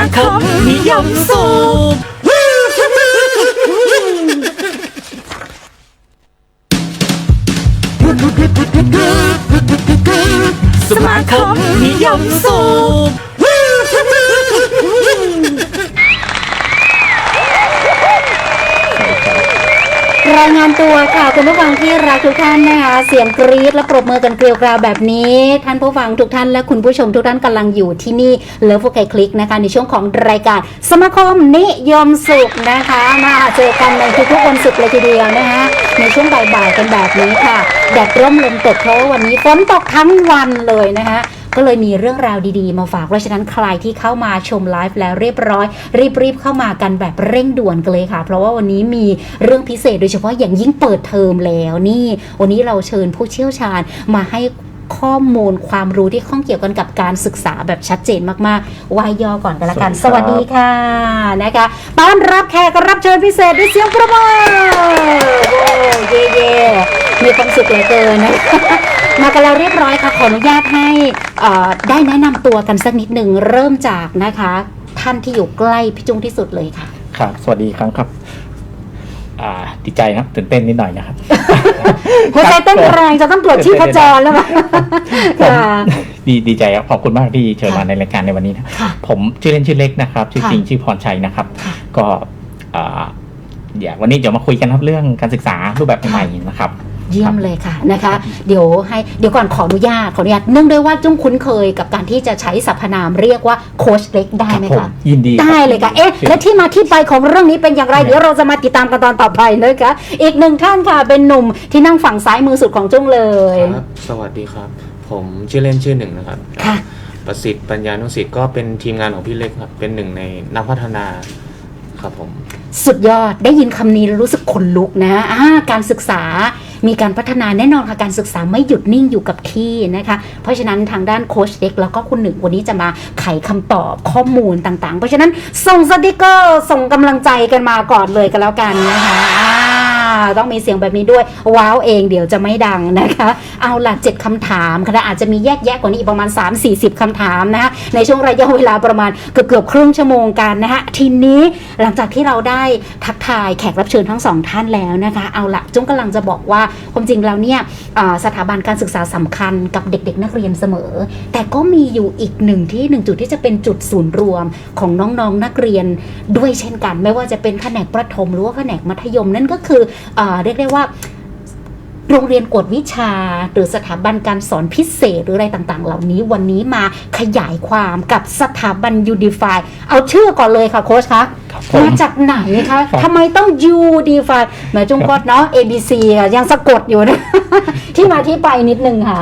าคมนิยมสูบสมาคมนิยมสูบ รายงานตัวค่ะคุณผู้ฟังที่รักทุกท่านนะคะเสียงกรี๊ดและปรบมือกันเกลียวกราวแบบนี้ ท่านผู้ฟังทุกท่านและคุณผู้ชมทุกท่านกำลังอยู่ที่นี่เลิฟโฟกัคลิกนะคะ ในช่วงของรายการสมาคมนิยมสุขนะคะ มาเจอกันในทุกๆวันศุกร์เลยทีเดียวนะคะในช่วงบ่ายๆกันแบบนี้ค่ะแดดร่มลมตกเพราะว่าวันนี้ฝนตกทั้งวันเลยนะคะ ก็เลยมีเรื่องราวดีๆ มาฝาก เพราะฉะนั้นใครที่เข้ามาชมไลฟ์แล้วเรียบร้อย รีบๆเข้ามากันแบบเร่งด่วนกันเลยค่ะ เพราะว่าวันนี้มีเรื่องพิเศษโดยเฉพาะอย่างยิ่งเปิดเทอมแล้วนี่ วันนี้เราเชิญผู้เชี่ยวชาญมาให้ ข้อมูลความรู้ที่ข้องเกี่ยวกันกับการศึกษาแบบชัดเจนมากๆวายย่อก่อนกันละกัน สสวัวัสสดีดีครับ ค่ะนะคะต้อนรับแขกรับเชิญพิเศษด้วยเสียงประมือโอ้เย่เย่ๆมีความสุขเหลือเกินนะ มากันแล้วเรียบร้อยค่ะ ขออนุญาตให้เอ่อได้แนะนำตัวกันสักนิดหนึ่งเริ่มจากนะคะ ท่านที่อยู่ใกล้พี่จุ้งที่สุดเลยค่ะ ครับ สวัสดีครับครับ อ่าดีใจครับตื่นเต้นนิดหน่อยนะครับหัวใจเต้นแรงจะต้องตรวจชีพจรแล้วมั้งผมค่ะดีดีใจครับขอบคุณมากที่เชิญมาในรายการในวันนี้นะค่ะผมชื่อเล่นชื่อเล็กนะครับ ชื่อค่ะจริงชื่อพรชัยนะครับค่ะก็อ่าเดี๋ยววันนี้เดี๋ยวมาคุยกันครับเรื่องการศึกษารูปแบบใหม่ๆนะครับ เยี่ยมเลยค่ะนะคะ เดี๋ยวให้เดี๋ยวก่อนขออนุญาตขออนุญาตเนื่องด้วยว่าจุ้งคุ้นเคยกับการที่จะใช้สรรพนามเรียกว่าโค้ชเล็กได้ครับไหมผมคะยินดีรับได้เลยค่ะเอ๊ะและที่มาที่ไปของเรื่องนี้เป็นอย่างไรเดี๋ยวเราจะมาติดตามกันตอนต่อไปนะคะอีกหนึ่งท่านค่ะเป็นหนุ่มที่นั่งฝั่งซ้ายมือสุดของจุ้งเลยครับสวัสดีครับ ผมชื่อเล่นชื่อหนึ่งนะครับค่ะประสิทธิ์ปัญญานุสิทธิ์ก็เป็นทีมงานของพี่เล็กครับเป็นหนึ่งในนักพัฒนาครับผมสุดยอดได้ยินคำนี้แล้วรู้สึกขนลุกนะอ่าการศึกษา มีการพัฒนาแน่นอนค่ะการศึกษาไม่หยุดนิ่งอยู่กับที่นะคะ เพราะฉะนั้นทางด้านโค้ชเด็กแล้วก็คุณหนึ่งวันนี้จะมาไขคำตอบข้อมูลต่างๆ เพราะฉะนั้นส่งสติกเกอร์ส่งกำลังใจกันมาก่อนเลยกันแล้วกันนะคะ ต้องมีเสียงแบบนี้ด้วย ว้าวเองเดี๋ยวจะไม่ดังนะคะ เอาละเจ็ดคำถามค่ะอาจจะมีแยกแยะกว่านี้อีกประมาณ 3-40คำถามนะคะในช่วงระยะเวลาประมาณเกือบเกือบครึ่งชั่วโมงกันนะคะทีนี้หลังจากที่เราได้ทักทายแขกรับเชิญทั้งสองท่านแล้วนะคะ เอาละจุ้งกำลังจะบอกว่าความจริงแล้วเนี่ยสถาบันการศึกษาสำคัญกับเด็ก ๆ นักเรียนเสมอ แต่ก็มีอยู่อีกหนึ่งที่หนึ่งจุดที่จะเป็นจุดศูนย์รวมของน้องๆนักเรียนด้วยเช่นกัน ไม่ว่าจะเป็นแผนกประถมหรือว่าแผนกมัธยมนั่นก็คือเรียกได้ว่าโรงเรียนกวดวิชา หรือสถาบันการสอนพิเศษ หรืออะไรต่างๆ เหล่านี้วันนี้มาขยายความกับสถาบัน Udify เอาชื่อก่อนเลยค่ะโค้ชคะครับผมมาจากไหนคะทำไมต้อง Udify แหม่จงกดเนาะ ABC อะยังสะกดอยู่นะ ที่มาที่ไปนิดนึงค่ะ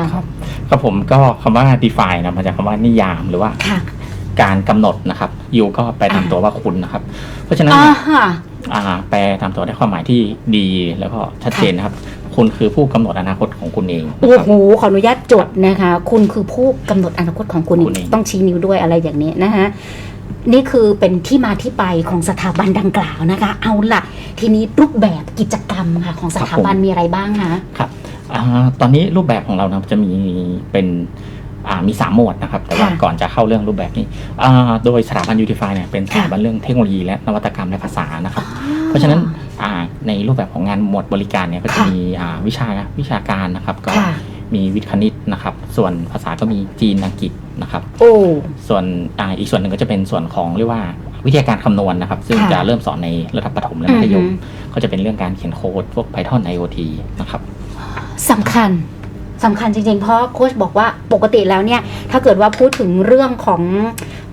ครับผมก็คำว่า define นะมาจากคำว่านิยามหรือว่าค่ะการกำหนดนะครับยูก็ไปตามตัวว่าคุณนะครับ เพราะฉะนั้น อ่าเนี่ยฮะอ่าแปลตามตัวได้ความหมายที่ดีแล้วก็ชัดเจนนะครับ คุณคือผู้กำหนดอนาคตของคุณเองนะโอ้ครับโหขออนุญาตจดนะคะ คุณคือผู้กำหนดอนาคตของคุณคุณเองต้องชี้นิ้วด้วยอะไรอย่างนี้นะคะนี่คือเป็นที่มาที่ไปของสถาบันดังกล่าวนะคะ เอาล่ะทีนี้รูปแบบกิจกรรมค่ะของสถาบันมีอะไรบ้างคะครับอ่าตอนนี้รูปแบบของเรานะครับจะมีเป็นอ่า มีสามหมวดนะครับ แต่ว่าค่ะก่อนจะเข้าเรื่องรูปแบบนี้อ่าโดยสถาบันยูทิฟายเนี่ยเป็นสถาบันเรื่องเทคโนโลยีและนวัตกรรมและภาษานะครับ เพราะฉะนั้นอ่าในรูปแบบของงานหมวดบริการเนี่ยก็จะค่ะมีอ่าวิชาวิชาการนะครับก็ค่ะมีวิทย์คณิตนะครับ ส่วนภาษาก็มีจีนอังกฤษนะครับโอ้ส่วนอ่าอีกส่วนหนึ่งก็จะเป็นส่วนของเรียกว่าวิทยาการคำนวณนะครับ ซึ่งค่ะจะเริ่มสอนในระดับประถมและมัธยมอือฮึก็จะเป็นเรื่องการเขียนโค้ดพวก Python IoT นะครับสำคัญ สำคัญจริงๆ เพราะโค้ชบอกว่าปกติแล้วเนี่ย ถ้าเกิดว่าพูดถึงเรื่องของ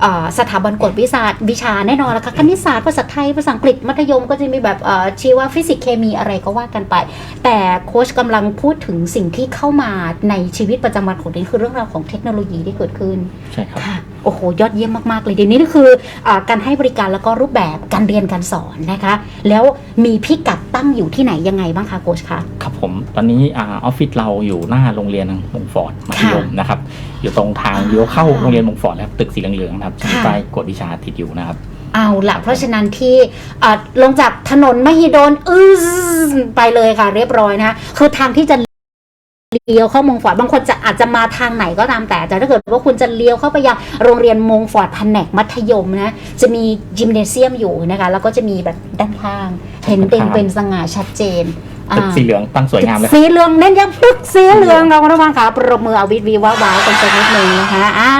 อาสถาบันกวดวิชาวิชาแน่นอนละค่ะคณิตศาสตร์ภาษาไทยภาษาอังกฤษมัธยมก็จะมีแบบเอ่อชีวฟิสิกส์เคมีอะไรก็ว่ากันไป แต่โค้ชกำลังพูดถึงสิ่งที่เข้ามาในชีวิตประจำวันของเด็กคือเรื่องราวของเทคโนโลยีที่เกิดขึ้นใช่ครับค่ะ โอ้โห ยอดเยี่ยมมากๆเลยเดี๋ยวนี้นี่คืออาการให้บริการแล้วก็รูปแบบการเรียนการสอนนะคะ แล้วมีพิกัดตั้งอยู่ที่ไหนยังไงบ้างคะโค้ชคะครับผมตอนนี้อาออฟฟิศเราอยู่หน้าโรงเรียนมงฟอร์ดมัธยมนะครับ อยู่ตรงทางเลี้ยวเข้าโรงเรียนมงฟอร์ดแล้วตึกสีเหลืองๆนะครับมีค่ะป้ายกฎวิชาติดอยู่นะครับเอาละเพราะฉะนั้นที่อ่าลงจากถนนมหิดลอือไปเลยค่ะ เรียบร้อยนะคือทางที่จะ เลี้ยวเข้ามงฟอร์ดบางคนจะอาจจะมาทางไหนก็ตามแต่ แต่ถ้าเกิดว่าคุณจะเลี้ยวเข้าไปยังโรงเรียนมงฟอร์ดแผนกมัธยมนะจะมียิมเนเซียมอยู่นะคะ แล้วก็จะมีแบบด้านข้าง เห็นเต็มเป็นสง่าชัดเจน ตึกสีเหลืองตั้งสวยงามเลยสีเหลืองเน้นย้ำพึกสีเหลืองเราระวังค่ะปรบมือเอาวิทวีว้าวาวกันสักนิดหนึ่งนะคะอ่า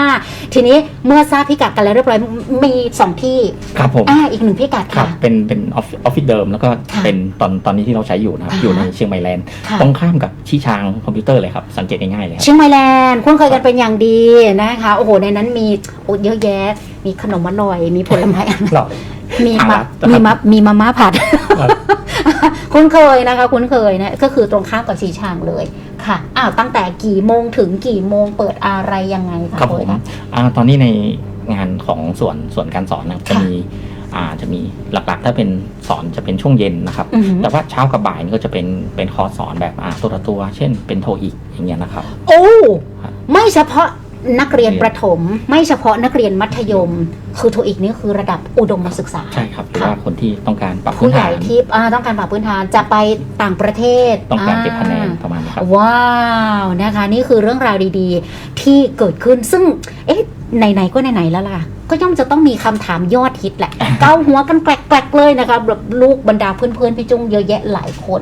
ทีนี้เมื่อทราบพิกัดกันแล้วเรียบร้อยมีสองที่ครับผมอ่าอีกหนึ่งพิกัดครับค่ะเป็นเป็นออฟฟิศออฟฟิศเดิมแล้วก็ค่ะเป็นตอนตอนนี้ที่เราใช้อยู่นะครับอ่าฮะอยู่ในเชียงใหม่แลนด์ค่ะตรงข้ามกับชี้ชางคอมพิวเตอร์เลยครับสังเกตง่ายๆเลยครับเชียงใหม่แลนด์คุ้นเคยกันเป็นอย่างดีนะคะโอ้โหในนั้นมีโอ้เยอะแยะ มีขนมอร่อย มีผลไม้หรอมีทางมาลัดนะครับมีมามีมาม่าผัด ครับคุ้นเคยนะคะ คุ้นเคยนะก็คือตรงข้ามกับชีชางเลยค่ะอ้าวตั้งแต่กี่โมงถึงกี่โมงเปิดอะไรยังไงคะครับผมโค้ชะอ่าตอนนี้ในงานของส่วนส่วนการสอนนะครับจะค่ะมีอ่าจะมีหลักๆ ถ้าเป็นสอนจะเป็นช่วงเย็นนะครับอือหือแต่ว่าเช้ากับบ่ายนี่ก็จะเป็นเป็นคอร์สสอนแบบอ่าตัวต่อตัว เช่นเป็นโทอีกอย่างเงี้ยนะครับ โอ้ครับไม่เฉพาะ นักเรียนประถม ไม่เฉพาะนักเรียนมัธยม คือโทอีกนี่คือระดับอุดมศึกษาใช่ครับหรือค่ะว่าคนที่ต้องการปรับพื้ผู้นใหญ่ฐานที่อ่าต้องการปรับพื้นฐานจะไปต่างประเทศต้องการเก็บคะแนนอ่าประมาณนี้ครับ ว้าวนะคะ นี่คือเรื่องราวดีๆ ที่เกิดขึ้นซึ่ง เอ๊ะไหนๆก็ไหนๆแล้วล่ะ ก็ย่อมจะต้องมีคำถามยอดฮิตแหละ เกาหัวกันแกลกๆเลยนะคะแบบลูกบรรดาเพื่อนๆพี่จุ้งเยอะแยะหลายคน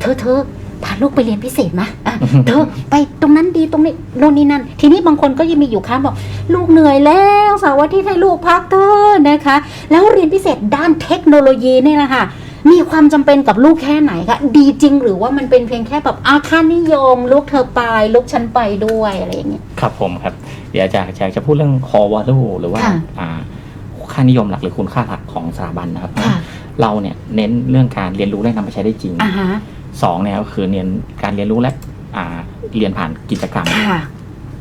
เธอเธอ พาลูกไปเรียนพิเศษมะอะเธอไปตรงนั้นดีตรงนี้โน่นนี่นั่น ทีนี้บางคนก็ยังมีอยู่ข้างบอก ลูกเหนื่อยแล้วเสาร์อาทิตย์ให้ลูกพักเถอะนะคะ แล้วเรียนพิเศษด้านเทคโนโลยีนี่แหละค่ะมีความจำเป็นกับลูกแค่ไหนคะดีจริงหรือว่ามันเป็นเพียงแค่แบบอาค่านิยม ลูกเธอไปลูกฉันไปด้วยอะไรอย่างเงี้ยครับผมครับ เดี๋ยวจะจะจะพูดเรื่อง core value หรือว่าค่ะอ่าค่านิยมหลักหรือคุณค่าหลักของสถาบันนะครับค่ะเราเนี่ยเน้นเรื่องการเรียนรู้และนำไปใช้ได้จริงอ่าฮะ สองเนี่ยก็คือเรียนการเรียนรู้และอ่าเรียนผ่านกิจกรรมค่ะ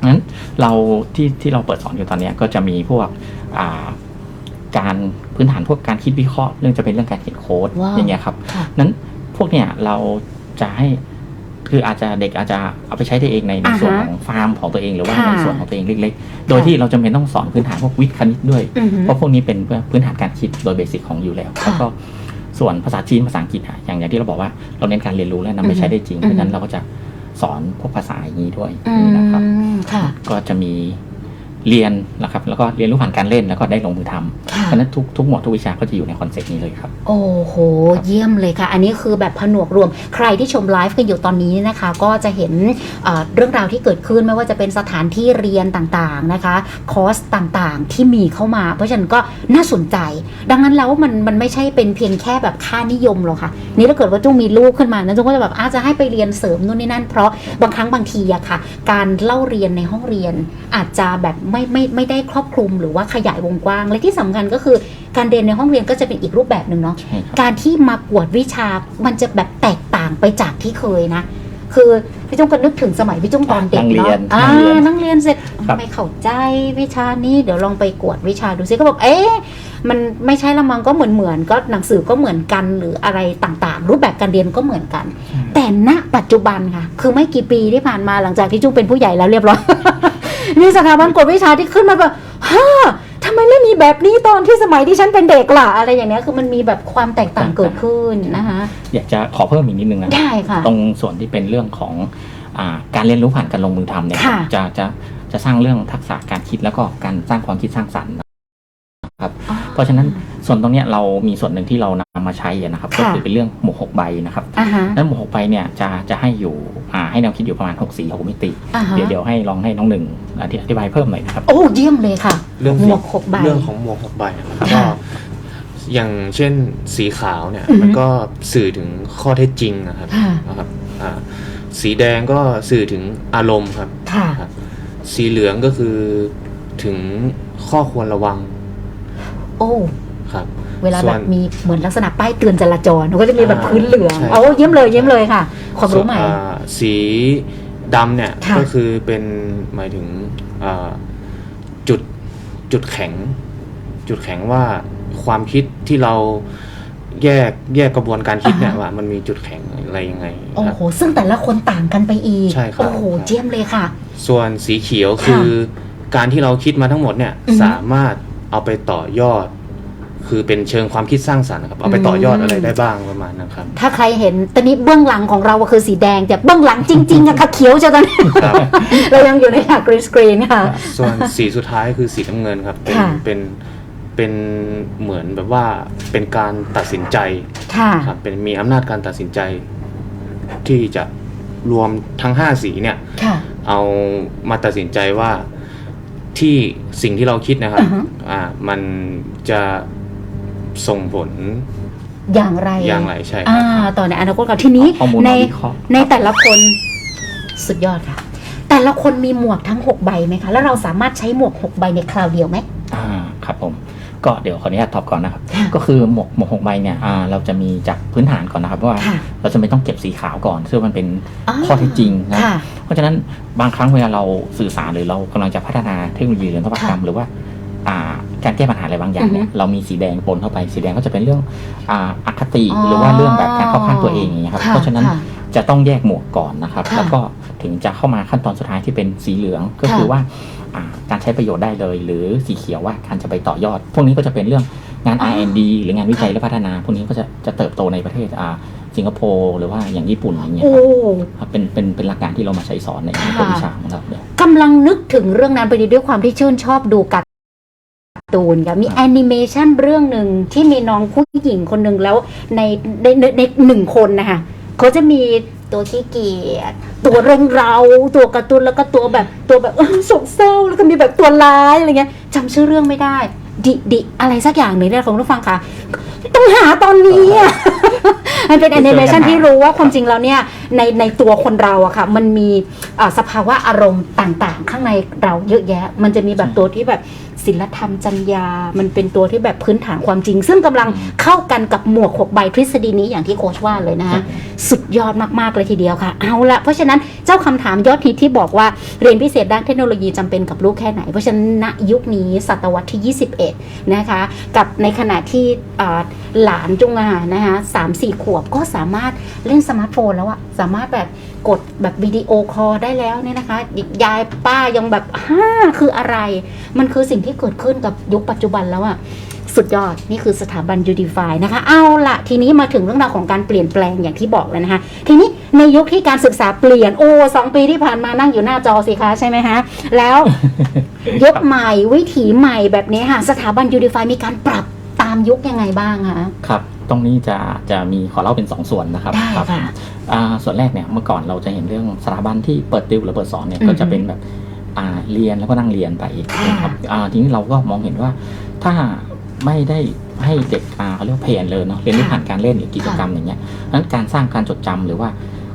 นั้นเราที่ที่เราเปิดสอนอยู่ตอนเนี้ยก็จะมีพวกอ่าการพื้นฐานพวกการคิดวิเคราะห์เรื่องจะเป็นเรื่องการเขียนโค้ดว้าวอย่างเงี้ยครับค่ะนั้นพวกเนี่ยเราจะให้คืออาจจะเด็กอาจจะเอาไปใช้ได้เองในในอ่าฮะส่วนของฟาร์มของตัวเองหรือว่าค่ะในส่วนของตัวเองเล็กๆ โดยที่เราจำเป็นต้องสอนพื้นฐานพวกวิทย์คณิตด้วยอือฮึเพราะพวกนี้เป็นพื้นฐานการคิดโดยเบสิกของอยู่แล้วค่ะแล้วก็ ส่วนภาษาจีนภาษาอังกฤษอะอย่างอย่างที่เราบอกว่าเราเน้นการเรียนรู้และนำไปใช้ได้จริงอือฮึเพราะฉะนั้นเราก็จะสอนพวกภาษาอย่างนี้ด้วยอืนะครับมค่ะ ก็จะมี เรียนนะครับแล้วก็เรียนรู้ผ่านการเล่นแล้วก็ได้ลงมือทำค่ะเพราะฉะนั้นทุกทุกหมวดทุกวิชาก็จะอยู่ในคอนเซ็ปต์นี้เลยครับ โอ้โห เยี่ยมเลยค่ะ อันนี้คือแบบผนวกรวม ใครที่ชมไลฟ์กันอยู่ตอนนี้นะคะ ก็จะเห็นเอ่อเรื่องราวที่เกิดขึ้นไม่ว่าจะเป็นสถานที่เรียนต่างๆนะคะคอร์สต่างๆที่มีเข้ามา เพราะฉะนั้นก็น่าสนใจ ดังนั้นแล้วมันมันไม่ใช่เป็นเพียงแค่แบบค่านิยมหรอกค่ะ นี่ถ้าเกิดว่าจุ้งมีลูกขึ้นมานะจุ้งก็จะแบบอาจจะให้ไปเรียนเสริมนู่นนี่นั่น เพราะบางครั้งบางทีอะค่ะ การเล่าเรียนในห้องเรียนอาจจะแบบไม่ไม่ไม่ได้ครอบคลุมหรือว่าขยายวงกว้าง และที่สำคัญก็คือการเรียนในห้องเรียนก็จะเป็นอีกรูปแบบหนึ่งเนาะใช่ครับการที่มากวดวิชามันจะแบบแตกต่างไปจากที่เคยนะ คือพี่จุ้งก็นึกถึงสมัยพี่จุ้งตอนเด็กนั่งเรีเนาะยนอ่านั่งเรียนนั่งเรียนเสร็จครับไม่เข้าใจวิชานี้เดี๋ยวลองไปกวดวิชาดูซิก็บอกเอ๊ะมันไม่ใช่ละมังก็เหมือนเหมือนๆก็หนังสือก็เหมือนกันหรืออะไรต่างๆ รูปแบบการเรียนก็เหมือนกัน แต่ณปัจจุบันค่ะ คือไม่กี่ปีที่ผ่านมาหลังจากที่จุ้งเป็นผู้ใหญ่แล้วเรียบร้อย มีสถาบันกวดวิชาที่ขึ้นมาแบบฮ่าทำไมไม่มีแบบนี้ตอนที่สมัยที่ฉันเป็นเด็กล่ะ อะไรอย่างเนี้ยคือมันมีแบบความแตกต่างเกิดขึ้นนะคะอยากจะขอเพิ่มอีกนิดนึงนะได้ค่ะตรงส่วนที่เป็นเรื่องของอาการเรียนรู้ผ่านการลงมือทำเนี่ยค่ะจะจะจะสร้างเรื่องทักษะการคิดแล้วก็การสร้างความคิดสร้างสรรค์นะครับ เพราะฉะนั้นส่วนตรงเนี้ยเรามีส่วนหนึ่งที่เรานำมาใช้อะนะครับก็ค่ะคือเป็นเรื่องหมวกหกใบนะครับอ่าฮะนั้นหมวกหกใบเนี่ยจะจะให้อยู่อ่าให้แนวคิดอยู่ประมาณ6สีหกมิติอ่าฮะเดี๋ยวเดี๋ยวให้ลองให้น้องหนึ่งอธิอธิบายเพิ่มหน่อยนะครับโอ้เยี่ยมเลยค่ะ เรื่องหมวกหกใบเรื่องของหมวกหกใบนะครับค่ะก็อย่างเช่นสีขาวเนี่ยอือฮึมันก็สื่อถึงข้อเท็จจริงนะครับค่ะนะครับอ่าสีแดงก็สื่อถึงอารมณ์ครับค่ะสีเหลืองก็คือถึงข้อควรระวัง โอ้ครับเวลาส่แบวนบมีเหมือนลักษณะป้ายเตือนจราจรมันก็จะมีแบบอ่าพื้นเหลืองใช่โอ้เยี่ยมเลยเยี่ยมเลยค่ะความรู้ใหม่ส่วนอ่าสีดำเนี่ยค่ะก็คือเป็นหมายถึงอ่าจุดจุดแข็ง จุดแข็งว่าความคิดที่เราแยกแยกกระบวนการคิดเนี่ยอ่าฮะว่ามันมีจุดแข็งอะไรยังไงโอ้ครับโหซึ่งแต่ละคนต่างกันไปอีกใช่ครับโอ้โหเยี่ยมเลยค่ะ ส่วนสีเขียวคือการที่เราคิดมาทั้งหมดเนี่ยอือฮึสามารถ เอาไปต่อยอด คือเป็นเชิงความคิดสร้างสรรค์นะครับเอาไปต่อยอดอะไรได้บ้างประมาณนั้นครับถ้าใครเห็นตอนนี้เบื้องหลังของเราก็คือสีแดงแต่เบื้องหลังจริงๆอะค่ะเขียวจะตอนนี้ครับเรายังอยู่ในฉากกรีนสกรีนค่ะ ส่วนสีสุดท้ายคือสีน้ำเงินครับเป็นค่ะเป็นเป็นเหมือนแบบว่าเป็นการตัดสินใจค่ะครับเป็นมีอำนาจการตัดสินใจ ที่จะรวมทั้ง5สีเนี่ยค่ะเอามาตัดสินใจว่า ที่สิ่งที่เราคิดนะครับอือฮึอ่า มันจะส่งผลอย่างไรอย่างไรใช่คอ่ารับต่อในอนาคตกับทีนี้ข้อมูลในมาวิเคราะห์ในแต่ละคนสุดยอดค่ะ แต่ละคนมีหมวกทั้ง 6 ใบไหมคะ แล้วเราสามารถใช้หมวก 6 ใบในคราวเดียวไหมอ่าครับผม ก็เดี๋ยวขออนุญาตตอบก่อนนะครับ ค่ะก็คือหมวกหมวกหกใบเนี่ยอ่าเราจะมีจากพื้นฐานก่อนนะครับว่าค่ะเราจะไม่ต้องเก็บสีขาวก่อนซึ่งมันเป็นอ่าข้อเท็จจริงนะค่ะ เพราะฉะนั้นบางครั้งเวลาเราสื่อสารหรือเรากำลังจะพัฒนาเทคโนโลยีหรือนวัตกรรมหรือว่าอ่าการแก้ปัญหาอะไรบางอย่างเนี่ยอือฮึเรามีสีแดงปนเข้าไปสีแดงก็จะเป็นเรื่องอ่าอคติอ๋อหรือว่าเรื่องแบบการเข้าข้างตัวเองอย่างเงี้ยครับค่ะเพราะฉะนั้นค่ะ จะต้องแยกหมวกก่อนนะครับ ค่ะแล้วก็ถึงจะเข้ามาขั้นตอนสุดท้ายที่เป็นสีเหลืองก็คือค่ะว่าอ่าการใช้ประโยชน์ได้เลย หรือสีเขียวว่าการจะไปต่อยอด พวกนี้ก็จะเป็นเรื่องงานอ๋อ R&D หรืองานวิจัยและพัฒนา พวกนี้ก็จะจะเติบโตในประเทศอ่าสิงคโปร์หรือว่าอย่างญี่ปุ่นอย่างเงี้ยโอ้ครับครับเป็นเป็นเป็นหลักการที่เรามาใช้สอนในค่ะ ตัววิชาของเราเนี่ย กำลังนึกถึงเรื่องนั้นไปดีด้วยความที่ชื่นชอบดูการ์ตูนค่ะมีครับแอนิเมชันเรื่องหนึ่งที่มีน้องผู้หญิงคนหนึ่งแล้วในในในในหนึ่งคนนะคะ เขาจะมีตัวขี้เกียจตัวเร่งเร้าตัวกระตูนแล้วก็ตัวแบบตัวแบบโศกเศร้าแล้วก็มีแบบตัวร้ายอะไรเงี้ยจำชื่อเรื่องไม่ได้ ดิดิอะไรสักอย่างหนึ่งเนี่ยของผู้ฟังค่ะ ต้องหาตอนนี้อะมันเป็นแอนิเมชันที่รู้ว่าความจริงแล้วเนี่ยในในตัวคนเราอะค่ะ มันมีเอ่อสภาวะอารมณ์ต่างๆ ข้างในเราเยอะแยะ มันจะมีแบบตัวที่แบบศิลธรรมจัญญา มันเป็นตัวที่แบบพื้นฐานความจริง ซึ่งกำลังเข้ากันกับหมวกหกใบทฤษฎีนี้อย่างที่โค้ชว่าเลยนะคะสุดยอดมากๆเลยทีเดียวค่ะ เอาละเพราะฉะนั้นเจ้าคำถามยอดฮิตที่บอกว่าเรียนพิเศษด้านเทคโนโลยีจำเป็นกับลูกแค่ไหน เพราะฉะนั้นณยุคนี้ศตวรรษที่ 21 นะคะ กับในขณะที่เอ่อ หลานจุงอานะคะสามสี่ขวบก็สามารถเล่นสมาร์ทโฟนแล้วอะสามารถแบบกดแบบวิดีโอคอลได้แล้วเนี่ยนะคะยายป้ายังแบบฮ่าคืออะไร มันคือสิ่งที่เกิดขึ้นกับยุคปัจจุบันแล้วอะสุดยอด นี่คือสถาบัน Udify นะคะ เอาละทีนี้มาถึงเรื่องราวของการเปลี่ยนแปลงอย่างที่บอกแล้วนะคะ ทีนี้ในยุคที่การศึกษาเปลี่ยน โอ้สองปีที่ผ่านมานั่งอยู่หน้าจอสิคะใช่ไหมฮะแล้วยุคใหม่วิถีใหม่แบบนี้ค่ะ สถาบัน Udify มีการปรับตามยุคยังไงบ้างคะครับ ตรงนี้จะจะมีขอเล่าเป็นสองส่วนนะครับได้ครับค่ะอ่าส่วนแรกเนี่ยเมื่อก่อนเราจะเห็นเรื่องสถาบันที่เปิดติวหรือเปิดสอนเนี่ยอือฮึก็จะเป็นแบบอ่าเรียนแล้วก็นั่งเรียนไปค่ะนะครับอ่าทีนี้เราก็มองเห็นว่าถ้าไม่ได้ให้เด็กอ่าเขาเรียกว่าเพลนเลยเนาะเรียนรู้ค่ะผ่านการเล่นหรือกิจกรรมอย่างเงี้ยนั้นการสร้างการจดจำหรือว่า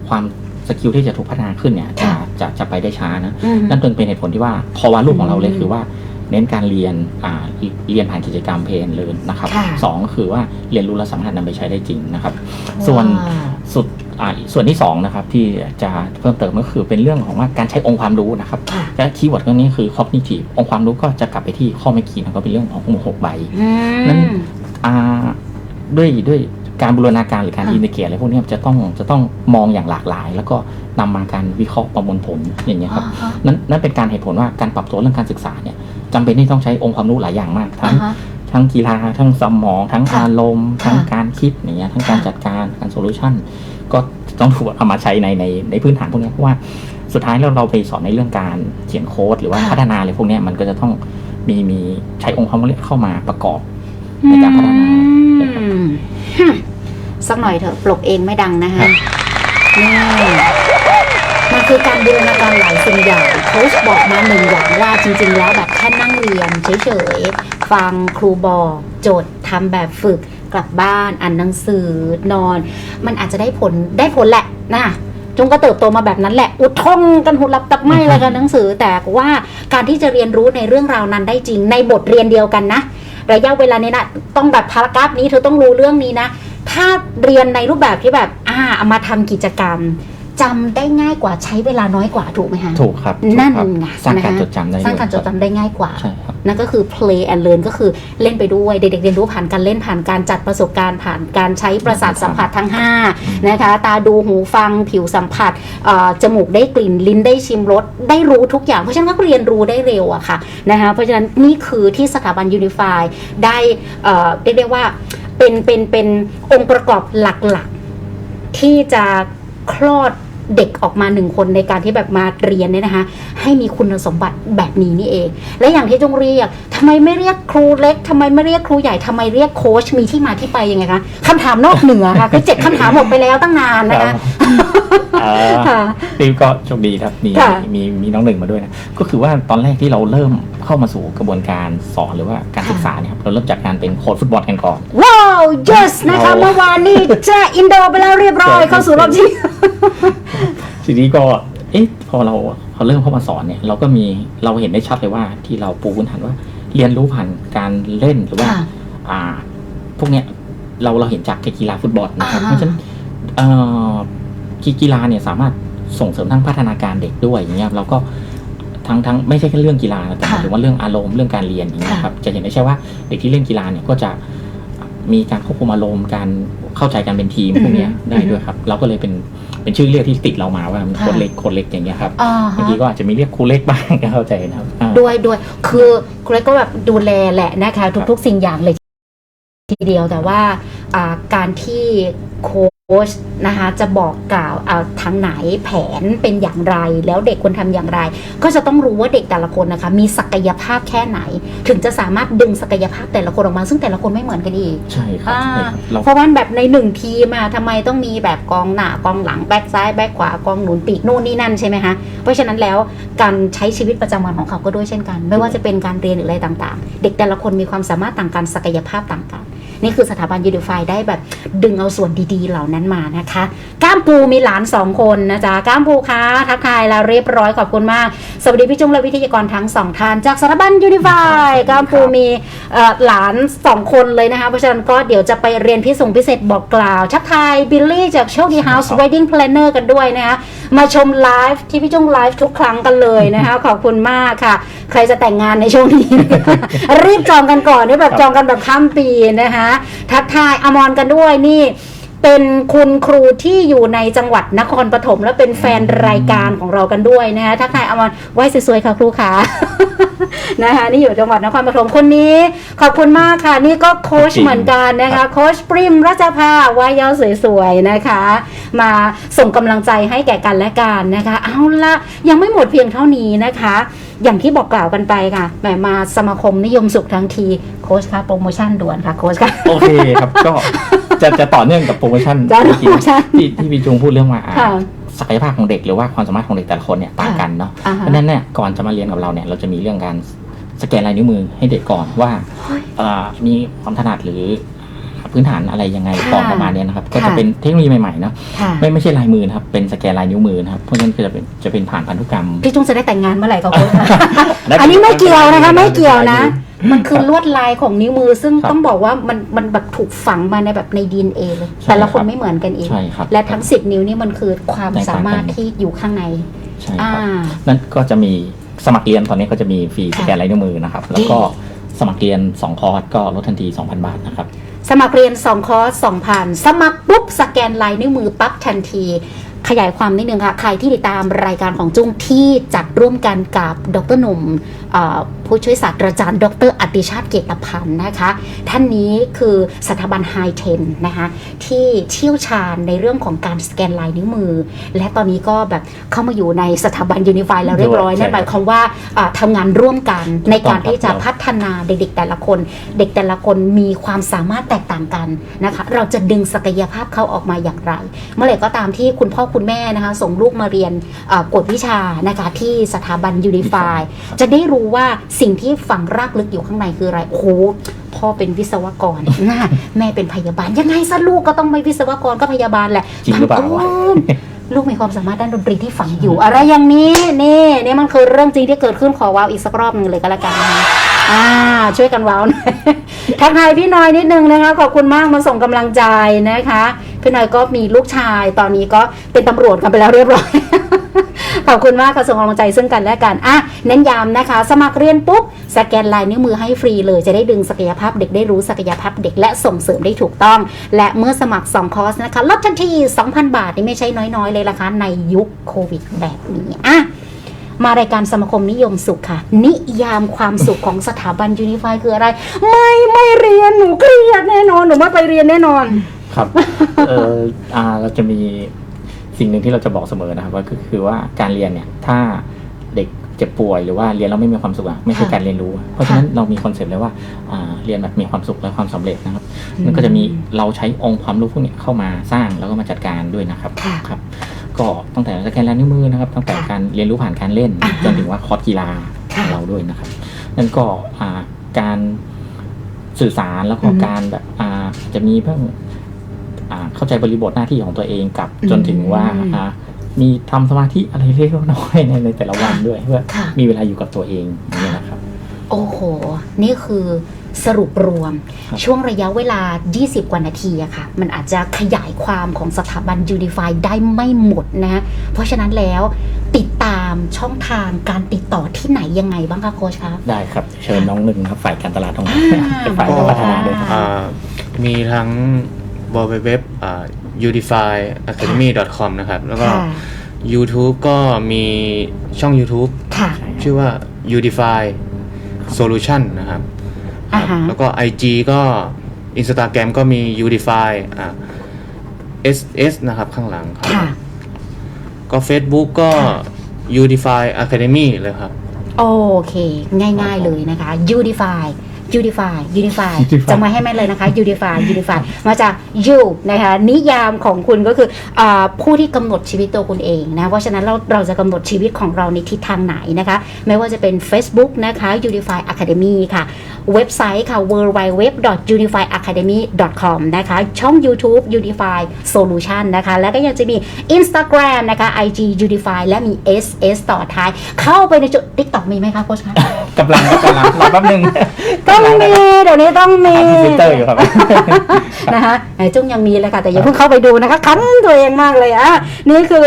ความสกิลที่จะถูกพัฒนาขึ้นเนี่ยจะค่ะ จะจะไปได้ช้านะ อืม นั่นจึงเป็นเหตุผลที่ว่าคอวาลูกของเราเลยอืมคือว่า เน้นการเรียนอ่าเรียนผ่านกิจกรรมเพลนเลยนะครับค่ะสองก็คือว่าเรียนรู้และสามารถนำไปใช้ได้จริงนะครับ ส่วนว้าวสุดอ่าส่วนที่สองนะครับที่จะเพิ่มเติมก็คือเป็นเรื่องของว่าการใช้องค์ความรู้นะครับค่ะและคีย์เวิร์ดตรงนี้คือ cognitive องค์ความรู้ก็จะกลับไปที่ข้อเมื่อกี้นะก็เป็นเรื่องของหมวกหกใบอืมนั้นอ่าด้วยด้วยการบูรณาการหรือการค่ะอินดิเกตอะไรพวกเนี้ยจะต้องจะต้องมองอย่างหลากหลาย แล้วก็นำมาการวิเคราะห์ประมวลผลอย่างเงี้ยครับอ่าฮะนั่นนั่นเป็นการเหตุผลว่าการปรับตัวเรื่องการศึกษาเนี่ย จำเป็นที่ต้องใช้องค์ความรู้หลายอย่างมากทั้อ่างฮะ ทั้งกีฬาทั้งสมอง ทั้งค่ะอารมณ์ ทั้งค่ะการคิดอย่างเงี้ยทั้งการค่ะ จัดการการโซลูชันก็ต้องถูกเอามาใช้ในในในพื้นฐานพวกเนี้ยเพราะว่าสุดท้ายแล้วเราไปสอนในเรื่องการเขียนโค้ดหรือว่าค่ะ พัฒนาอะไรพวกเนี้ยมันก็จะต้องมีมีใช้องค์ความรู้เข้ามาประกอบ ในการพัฒนาอืมฮึสักหน่อยเถอะปลกเองไม่ดังนะครัฮะบนี่ มันคือการบูรณาการหลายสิ่งอย่างโค้ชบอกมาหนึ่งอย่างว่าจริง ๆ แล้วแบบแค่นั่งเรียนเฉยๆ ฟังครูบอกโจทย์ทำแบบฝึกกลับบ้านอ่านหนังสือนอน มันอาจจะได้ผลได้ผลแหละนะจงก็เติบโตมาแบบนั้นแหละ อุดท่องกันหุดรับตับไม่อะไรกันหนังสือ แต่ว่าการที่จะเรียนรู้ในเรื่องราวนั้นได้จริงในบทเรียนเดียวกันนะระยะเวลานี้นะต้องแบบพารากราฟนี้เธอต้องรู้เรื่องนี้นะ ถ้าเรียนในรูปแบบที่แบบอ่าเอามาทำกิจกรรม จำได้ง่ายกว่าใช้เวลาน้อยกว่าถูกไหมคะถูกครับถูกนั่นครับไงสร้างการนะคะจดจำได้สร้างการจดด้วยคบจำได้ง่ายกว่า ใช่ครับ นั่นก็คือ play and learn ก็คือเล่นไปด้วยเด็กๆเรียนรู้ผ่านการเล่นผ่านการจัดประสบการณ์ผ่านการใช้ประสาทสัมผัสทั้ง5นะคะตาดูหูฟังผิวสัมผัสเอ่อจมูกได้กลิ่นลิ้นได้ชิมรสได้รู้ทุกอย่าง เพราะฉะนั้นก็เรียนรู้ได้เร็วอะค่ะนะคะเพราะฉะนั้นนี่คือที่สถาบัน Unify ได้เอ่อเรียกได้ว่าเป็นเป็นเป็นองค์ประกอบหลักๆ ที่จะคลอด เด็กออกมาหนึ่งคนในการที่แบบมาเรียนเนี่ยนะคะ ให้มีคุณสมบัติแบบนี้นี่เอง และอย่างที่จงเรียกทำไมไม่เรียกครูเล็กทำไมไม่เรียกครูใหญ่ทำไมเรียกโค้ชมีที่มาที่ไปยังไงคะคำถามนอกเหนือค่ะคือเจ็ดคำถามหมดไปแล้วตั้งนานนะคะอ่าค่ะทีมก็โชคดีครับมีค่ะมีมีน้องหนึ่งมาด้วยนะก็คือว่าตอนแรกที่เราเริ่มเข้ามาสู่กระบวนการสอนหรือว่าการศึกษาเนี่ยครับเราเริ่มจากการเป็นโค้ชฟุตบอลกันก่อนว้าว yes นะคะเราเมื่อวานนี้เจะอินโดไปแล้วเรียบร้อยใช่เข้าสู่รอบที่ทีนี้ก็เอ๊ะพอเราพอเริ่มเข้ามาสอนเนี่ย เราก็มีเราเห็นได้ชัดเลยว่า ที่เราปูพื้นฐานว่า เรียนรู้ผ่านการเล่นหรือว่าค่ะอ่า พวกเนี้ยเราเราเห็นจากกีฬาฟุตบอลนะครับอ่าเพราะฉะนั้นเอ่อกีกีฬาเนี่ยสามารถส่งเสริมทั้งพัฒนาการเด็กด้วยอย่างเงี้ยเราก็ทั้งทั้งไม่ใช่แค่เรื่องกีฬาแต่หมายถึงว่าเรื่องอารมณ์เรื่องการเรียนอย่างเงี้ยครับจะเห็นได้ใช่ว่าเด็กที่เล่นกีฬาเนี่ยก็จะมีการควบคุมอารมณ์การ เข้าใจกันเป็นทีมพวกเนี้ยอือฮึได้ด้วยครับ เราก็เลยเป็นเป็นชื่อเรียกที่ติดเรามาว่าโคค่ะนเล็กโคนเล็กอย่างเงี้ยครับอ่าบางฮะทีก็อาจจะมีเรียกครูเล็กบ้างก็เข้าใจนะครับอ่าด้วยด้วยคือครูเล็กก็แบบดูแลแหละนะคะ ทุกๆ สิ่งอย่างเลยทีเดียวแต่ว่าอ่าการที่โค้ ชนะคะจะบอกกล่าวอ่าทางไหนแผนเป็นอย่างไร แล้วเด็กควรทำอย่างไร ก็จะต้องรู้ว่าเด็กแต่ละคนนะคะมีศักยภาพแค่ไหน ถึงจะสามารถดึงศักยภาพแต่ละคนออกมา ซึ่งแต่ละคนไม่เหมือนกันอีกใช่ครับอ่าใช่ครับเราเพราะว่าแบบในหนึ่งทีมอะทำไมต้องมีแบบกองหน้ากองหลังแบ็กซ้ายแบ็กขวากองหนุนปีกนู่นนี่นั่นใช่ไหมคะเพราะฉะนั้นแล้วการใช้ชีวิตประจำวันของเขาก็ด้วยเช่นกัน ไม่ว่าจะเป็นการเรียนหรืออะไรต่างๆ เด็กแต่ละคนมีความสามารถต่างกันศักยภาพต่างกัน นี่คือสถาบันยูนิฟายได้แบบดึงเอาส่วนดีๆ เหล่านั้นมานะคะ ก้ามปูมีหลานสองคนนะจ๊ะก้ามปูคะทักทายแล้วเรียบร้อยขอบคุณมาก สวัสดีพี่จุ้งและวิทยากรทั้งสองท่านจากสถาบันยูนิฟายก้ามปูมีเอ่อหลานสองคนเลยนะคะ เพราะฉะนั้นก็เดี๋ยวจะไปเรียนพิเศษพิเศษบอกกล่าวทักทายบิลลี่จากโชคดีเฮาส์ว d ดิ้งแพลนเนอร์กันด้วยนะคะ มาชมไลฟ์ที่พี่จุ้งไลฟ์ทุกครั้งกันเลยนะคะขอบคุณมากค่ะ ใครจะแต่งงานในช่วงนี้ รีบจองกันก่อนนี่แบบจองกันแบบข้ามปีนะคะทักทายอมรกันด้วยนี่ เป็นคุณครูที่อยู่ในจังหวัดนครปฐมและเป็นแฟนรายการของเรากันด้วยนะคะทักทายอมรไหว้สวยๆค่ะครูขานะคะนี่อยู่จังหวัดนครปฐมคนนี้ ขอบคุณมากค่ะ นี่ก็โค้ชจริงเหมือนกันนะครัคะบโค้ชปริมรัชภาว่ายาวสวยๆนะคะ มาส่งกำลังใจให้แก่กันและกันนะคะ เอาละยังไม่หมดเพียงเท่านี้นะคะ อย่างที่บอกกล่าวกันไปค่ะแหมมาสมาคมนิยมสุขทั้งทีโค้ชคะโปรโมชั่นด่วนค่ะโค้ชค่ะโอเคครับก็จะจะต่อเนื่องกับโปรโมชั่นจะเมื่อกี้โปรโมชั่นที่ที่พี่จุงพูดเรื่องว่าอ่าค่ะศักยภาพของเด็กหรือว่าความสามารถของเด็กแต่ละคนเนี่ยต่างกันเนาะอ่าเพฮะราะฉะนั้นเนี่ยก่อนจะมาเรียนกับเราเนี่ยเราจะมีเรื่องการสแกนลายนิ้วมือให้เด็กก่อนว่าเอ่อมีความถนัดหรือ พื้นฐานอะไรยังไงค่ะก่อนประมาณเนี้ยนะครับ ก็ค่ะจะเป็นเทคโนโลยีใหม่ๆเนาะค่ะไม่ไม่ใช่ลายมือนะครับเป็นสแกนลายนิ้วมือนะครับเพราะฉะนั้นก็จะเป็นจะเป็นผ่านพันธุกรรมพี่จุ้งจะได้แต่งงานเมื่อไหร่ก็โค้ชคะได้อันนี้ไม่เกี่ยวนะคะไม่เกี่ยวนะได้มันคือลวดลายของนิ้วมือ ซึ่งครับต้องบอกว่ามันมันแบบถูกฝังมาในแบบใน DNA เลยใช่แต่ละคนครับไม่เหมือนกันเองใช่ครับและทั้ง10นิ้วนี่มันคือความแตกต่างกันสามารถที่อยู่ข้างในใช่อ่าครับนั่นก็จะมีสมัครเรียนตอนนี้ก็จะมีฟรีสแกนลายนิ้วมือนะครับ แล้วก็สมัครเรียน 2 คอร์สก็ลดทันที 2,000 บาทนะครับ สมัครเรียน 2 คอร์ส2,000 สมัครปุ๊บ สแกนลายนิ้วมือปั๊บทันที ขยายความนิดนึงค่ะ ใครที่ติดตามรายการของจุ้งที่จัดร่วมกันกับดรหนุ่มอ่อ ผู้ช่วยศาสตราจารย์ ดรอติชาติเกตพันธ์นะคะ ท่านนี้คือสถาบันไฮเทนนะคะที่เชี่ยวชาญในเรื่องของการสแกนลายนิ้วมือ และตอนนี้ก็แบบเข้ามาอยู่ในสถาบันยูนิฟายแล้วเรียบร้อยใช่นั่นหมายความว่าอ่าทำงานร่วมกันในการที่จะถูกต้องครับพัฒนาเด็กๆแต่ละคน เด็กแต่ละคนมีความสามารถแตกต่างกันนะคะเราจะดึงศักยภาพเขาออกมาอย่างไร เมื่อไหร่ก็ตามที่คุณพ่อคุณแม่นะคะส่งลูกมาเรียนเอ่อกวดวิชานะคะที่สถาบันยูนิฟายจะได้รู้ว่าสิ่งที่ฝังรากลึกอยู่ข้างในคืออะไรโอ้โหพ่อเป็นวิศวกรน่าแม่เป็นพยาบาล ยังไงซะลูกก็ต้องไม่วิศวกรก็พยาบาลแหละจริงหรือเปล่าบังญลูกมีความสามารถด้านดนตรีที่ฝังอยู่ อะไรอย่างนี้นี่นี่มันคือเรื่องจริงที่เกิดขึ้นขอว้าวอีกสักรอบหนึ่งเลยก็แล้วกันนะคะอ่าช่วยกันว้าวหน่อยทักทายพี่น้อยนิดนึงนะคะ ขอบคุณมากมาส่งกำลังใจนะคะ พี่น้อยก็มีลูกชายตอนนี้ก็เป็นตำรวจกันไปแล้วเรียบร้อย ขอบคุณมากค่ะส่งกำลังใจซึ่งกันและกันอะเน้นย้ำนะคะ สมัครเรียนปุ๊บสแกนลายนิ้วมือให้ฟรีเลยจะได้ดึงศักยภาพเด็กได้รู้ศักยภาพเด็กและส่งเสริมได้ถูกต้อง และเมื่อสมัคร 2 คอร์สนะคะลดทันที 2,000 บาทนี่ไม่ใช่น้อยๆ เลยละคะ ในยุคโควิดแบบนี้อะมารายการสมาคมนิยมสุขค่ะ นิยามความสุขของสถาบันยูนิฟายคืออะไร ไม่ไม่เรียนหนูเครียดแน่นอนหนูไม่ไปเรียนแน่นอนครับ เอออ่าเราจะมี สิ่งหนึ่งที่เราจะบอกเสมอนะครับว่าก็คือว่าการเรียนเนี่ยถ้าเด็กเจ็บป่วยหรือว่าเรียนแล้วไม่มีความสุขอะไม่ใช่ค่ะการเรียนรู้ เพราะฉะนั้นเรามีคอนเซ็ปต์เลยว่าอ่าเรียนแบบมีความสุขและความสำเร็จนะครับมันก็จะมีเราใช้องค์ความรู้พวกเนี้ยเข้ามาสร้างแล้วก็มาจัดการด้วยนะครับค่ะครับก็ตั้งแต่สแกนลายนิ้วมือนะครับตั้งแต่ค่ะการเรียนรู้ผ่านการเล่นอ่าฮะจนถึงว่าคอร์สกีฬาขค่ะองเราด้วยนะครับนั่นก็อ่าการสื่อสารแล้วก็อือฮึการแบบอ่าจะมีเพิ่งอ่า เข้าใจบริบทหน้าที่ของตัวเองกับอืมจนถึงว่าอ่ามีทำสมาธิอะไรเล็กๆน้อยๆในในแต่ละวันด้วยเพื่อค่ะมีเวลาอยู่กับตัวเองอย่างนี่นะครับ โอ้โห นี่คือสรุปรวมครับช่วงระยะเวลา 20 กว่านาทีอะค่ะ มันอาจจะขยายความของสถาบันยูนิฟายได้ไม่หมดนะ เพราะฉะนั้นแล้วติดตามช่องทางการติดต่อที่ไหนยังไงบ้างคะโค้ชคะได้ครับ เชิญน้องหนึ่งนะครับ ฝ่ายการตลาดของเราอ่าเป็นฝ่ายการพัฒนาด้วย ครับอ่ามีทั้งบอเว็บอ่า udifyacademy.com นะครับ แล้วก็ ค่ะ YouTube ก็มีช่อง YouTube ค่ะ ชื่อว่า Udify Solution นะครับอ่าฮะ แล้วก็ IG ก็ Instagram ก็มี Udify อ่า SS นะครับข้างหลังครับ ค่ะ ก็ Facebook ก็ Udify Academy เลยครับ โอเค ง่าย ๆ เลยนะคะ Unify Unify Unify Unify จำไว้ให้แม่นเลยนะคะ Unify Unify มาจาก You นะคะนิยามของคุณก็คืออาผู้ที่กำหนดชีวิตตัวคุณเองนะเพราะฉะนั้นเราเราจะกำหนดชีวิตของเราในทิศทางไหนนะคะ ไม่ว่าจะเป็น Facebook นะคะ Unify Academy ค่ะ เว็บไซต์ค่ะ www.unifyacademy.com นะคะ ช่อง YouTube Unify Solution นะคะ แล้วก็ยังจะมี Instagram นะคะ IG Unify และมี SS ต่อท้าย เข้าไปในจุด TikTok มีไหมคะโค้ชคะ กำลังกำลังรอแป๊บนึงต้องมี เดี๋ยวนี้ต้องมีหาพรีเซนเตอร์อยู่ครับ นะคะไหนจุ้งยังมีเลยค่ะ แต่อย่าเพิ่งเข้าไปดูนะคะ คันตัวเองมากเลยอะนี่คือ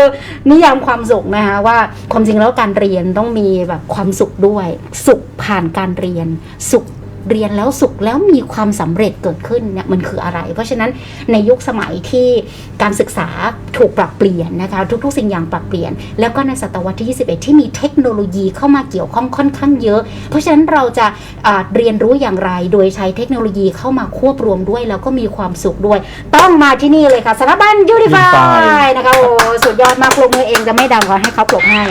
นิยามความสุขนะคะว่าความจริงแล้วการเรียนต้องมีแบบความสุขด้วย สุขผ่านการเรียน สุข เรียนแล้วสุขแล้วมีความสำเร็จเกิดขึ้นเนี่ยมันคืออะไร เพราะฉะนั้นในยุคสมัยที่การศึกษาถูกปรับเปลี่ยนนะคะทุกๆ สิ่งอย่างปรับเปลี่ยน แล้วก็ในศตวรรษที่ 21 ที่มีเทคโนโลยีเข้ามาเกี่ยวข้องค่อนข้างเยอะ เพราะฉะนั้นเราจะอ่าเรียนรู้อย่างไร โดยใช้เทคโนโลยีเข้ามาควบรวมด้วย แล้วก็มีความสุขด้วย ต้องมาที่นี่เลยค่ะสถาบันยูนิฟา Unify ยนะคะโอ้สุดยอดมากปรบมือเองจะไม่ดังก็ให้เขาปรบให้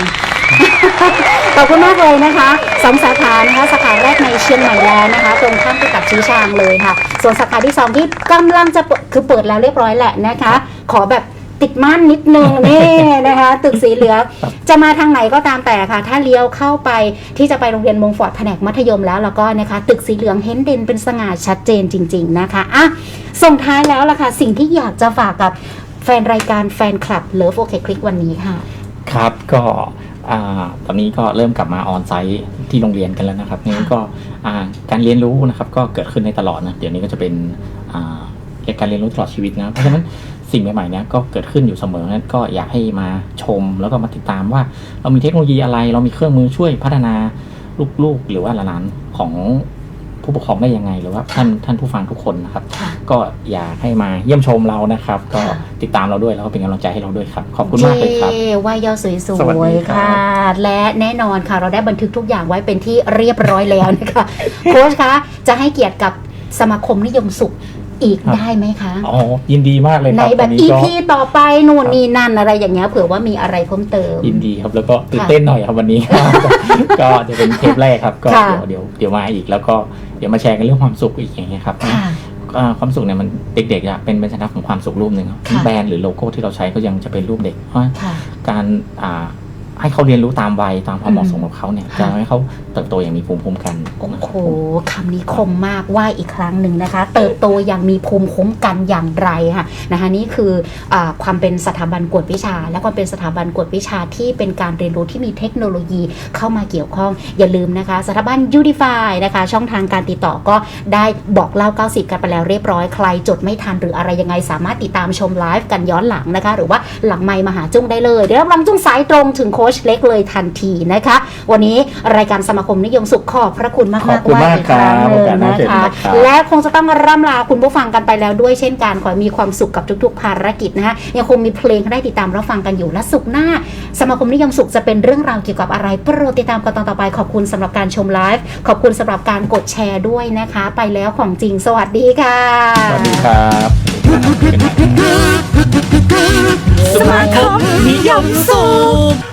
ขอบคุณมากเลยนะคะสองสาขานะคะสาขาแรกในเชียงใหม่แล้วนะคะ ตรงข้ามกับชี้ชางเลยค่ะ ส่วนสาขาที่สองที่กำลังจะเปิดคือเปิดแล้วเรียบร้อยแหละนะคะ ขอแบบติดม่านนิดนึงนี่นะคะ ตึกสีเหลืองจะมาทางไหนก็ตามแต่ค่ะ ถ้าเลี้ยวเข้าไปที่จะไปโรงเรียนมงฟอร์ดแผนกมัธยมแล้วแล้วก็นะคะ ตึกสีเหลืองเห็นเด่นเป็นสง่าชัดเจนจริง ๆนะคะอะส่งท้ายแล้วล่ะค่ะ สิ่งที่อยากจะฝากกับแฟนรายการแฟนคลับเลิฟโอเคคลิกวันนี้ค่ะ ครับก็อ่า ตอนนี้ก็เริ่มกลับมาออนไซต์ที่โรงเรียนกันแล้วนะครับงั้นก็การเรียนรู้นะครับก็เกิดขึ้นในตลอดนะเดี๋ยวนี้ก็จะเป็นเการเรียนรู้ตลอดชีวิตนะเพราะฉะนั้นสิ่งใหม่ๆเนี้ยก็เกิดขึ้นอยู่เสมอนั้นก็อยากให้มาชมแล้วก็มาติดตามว่า เรามีเทคโนโลยีอะไร เรามีเครื่องมือช่วยพัฒนาลูกๆ หรือว่าหลานๆของ ผู้ปกครองได้ยังไง หรือว่าท่านท่านผู้ฟังทุกคนนะครับ ค่ะ ก็อยากให้มาเยี่ยมชมเรานะครับ ก็ค่ะ ติดตามเราด้วยแล้วก็เป็นกำลังใจให้เราด้วยครับ ขอบคุณมากเลยครับ เย้ว่ายอสวยสวัสดีๆครับ ค่ะ และแน่นอนค่ะ เราได้บันทึกทุกอย่างไว้เป็นที่เรียบร้อยแล้วนะคะ โค้ชคะ จะให้เกียรติกับสมาคมนิยมสุข อีกได้ไหมคะ อ๋อยินดีมากเลยคในรับแบตบอนนี้อีก็พีต่อไปนู่นนี่นั่นอะไรอย่างเงี้ยเผื่อว่ามีอะไรเพิ่มเติม ยินดีครับแล้วก็ตื่นเต้นหน่อยครับวันนี้ ก็จะเป็นเทปแรกครับ ก็ค่ะ เดี๋ยวเดี๋ยวเดี๋ยวมาอีกแล้วก็เดี๋ยวมาแชร์กันเรื่องความสุขอีกอย่างเงี้ยครับค่ะ อ่าความสุขเนี่ยมันเด็กๆอะเป็นเป็นสัญลักษณ์ของความสุขรูปหนึ่งครับค่ะ แบรนด์หรือโลโก้ที่เราใช้ก็ยังจะเป็นรูปเด็กเพราะค่ะ การอ่า ให้เขาเรียนรู้ตามวัยตามความเหมาะสมของเขาเนี่ยค่ะจะทำให้เขาเติบโตอย่างมีภูมิคุ้มกันโอ้นะครับโหคำนี้คมมากว่าอีกครั้งหนึ่งนะคะ เติบโตอย่างมีภูมิคุ้มกันอย่างไรค่ะนะคะนี่คืออาความเป็นสถาบันกวดวิชา และความเป็นสถาบันกวดวิชาที่เป็นการเรียนรู้ที่มีเทคโนโลยีเข้ามาเกี่ยวข้อง อย่าลืมนะคะ สถาบัน Unify นะคะ ช่องทางการติดต่อก็ได้บอกเล่า 90 กันไปแล้วเรียบร้อยใครจดไม่ทันหรืออะไรยังไงสามารถติดตามชมไลฟ์กันย้อนหลังนะคะ หรือว่าหลังไมค์มาหาจุ้งได้เลยเดี๋ยวรับรองจุ้งสายตรงถึงโคค้ชเล็กเลยทันทีนะคะ วันนี้รายการสมาคมนิยมสุขขอบพระคุณมากขอบๆคุณมากอีครั้งหนึ่งครับนะโอกาสหน้าเจอกัคะนนะครับและคงจะต้องร่ำลาคุณผู้ฟังกันไปแล้วด้วยเช่นกันขอให้มีความสุขกับทุก ๆ ภารกิจนะคะยังคงมีเพลงให้ได้ติดตามรับฟังกันอยู่และสุขหน้า สมาคมนิยมสุขจะเป็นเรื่องราวเกี่ยวกับอะไรโปรดติดตามกันตอนต่อไปขอบคุณสำหรับการชมไลฟ์ขอบคุณสำหรับการกดแชร์ด้วยนะคะ ไปแล้วของจริงสวัสดีค่ะสวัสดีครับสวัสดีครับสมาคมนิยมสุข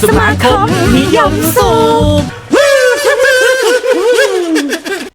สมาคมนิยมสุข